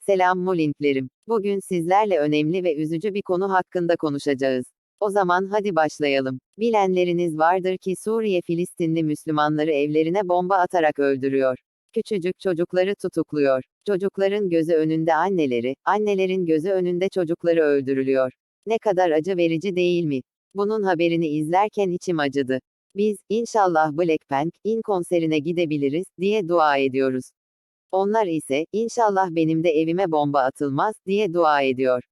Selam Molintlerim. Bugün sizlerle önemli ve üzücü bir konu hakkında konuşacağız. O zaman hadi başlayalım. Bilenleriniz vardır ki Suriye Filistinli Müslümanları evlerine bomba atarak öldürüyor. Küçücük çocukları tutukluyor. Çocukların gözü önünde anneleri, annelerin gözü önünde çocukları öldürülüyor. Ne kadar acı verici değil mi? Bunun haberini izlerken içim acıdı. Biz, inşallah Blackpink, in konserine gidebiliriz, diye dua ediyoruz. Onlar ise, inşallah benim de evime bomba atılmaz, diye dua ediyor.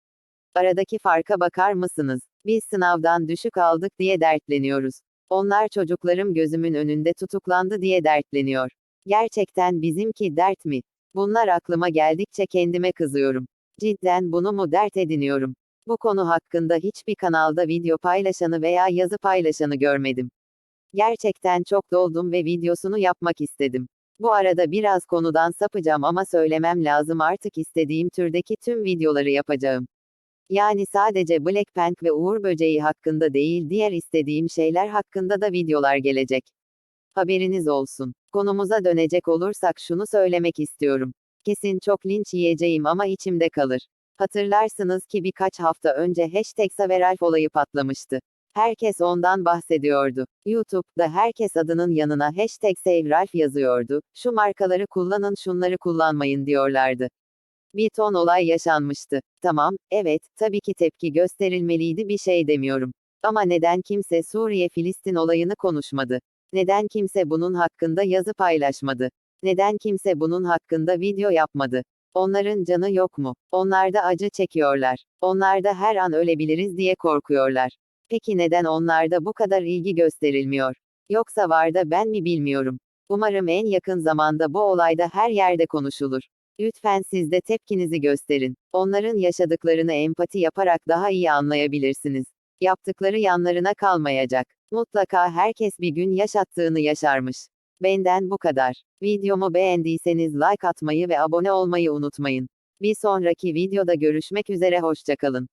Aradaki farka bakar mısınız? Biz sınavdan düşük aldık diye dertleniyoruz. Onlar çocuklarım gözümün önünde tutuklandı diye dertleniyor. Gerçekten bizimki dert mi? Bunlar aklıma geldikçe kendime kızıyorum. Cidden bunu mu dert ediniyorum? Bu konu hakkında hiçbir kanalda video paylaşanı veya yazı paylaşanı görmedim. Gerçekten çok doldum ve videosunu yapmak istedim. Bu arada biraz konudan sapacağım ama söylemem lazım artık istediğim türdeki tüm videoları yapacağım. Yani sadece Blackpink ve Uğur Böceği hakkında değil diğer istediğim şeyler hakkında da videolar gelecek. Haberiniz olsun. Konumuza dönecek olursak şunu söylemek istiyorum. Kesin çok linç yiyeceğim ama içimde kalır. Hatırlarsınız ki birkaç hafta önce hashtag Saveralf olayı patlamıştı. Herkes ondan bahsediyordu. YouTube'da herkes adının yanına hashtag Saveralf yazıyordu. Şu markaları kullanın şunları kullanmayın diyorlardı. Bir ton olay yaşanmıştı. Tamam, evet, tabii ki tepki gösterilmeliydi bir şey demiyorum. Ama neden kimse Suriye-Filistin olayını konuşmadı? Neden kimse bunun hakkında yazı paylaşmadı? Neden kimse bunun hakkında video yapmadı? Onların canı yok mu? Onlar da acı çekiyorlar. Onlar da her an ölebiliriz diye korkuyorlar. Peki neden onlarda bu kadar ilgi gösterilmiyor? Yoksa var da ben mi bilmiyorum. Umarım en yakın zamanda bu olayda her yerde konuşulur. Lütfen siz de tepkinizi gösterin. Onların yaşadıklarını empati yaparak daha iyi anlayabilirsiniz. Yaptıkları yanlarına kalmayacak. Mutlaka herkes bir gün yaşattığını yaşarmış. Benden bu kadar. Videomu beğendiyseniz like atmayı ve abone olmayı unutmayın. Bir sonraki videoda görüşmek üzere hoşçakalın.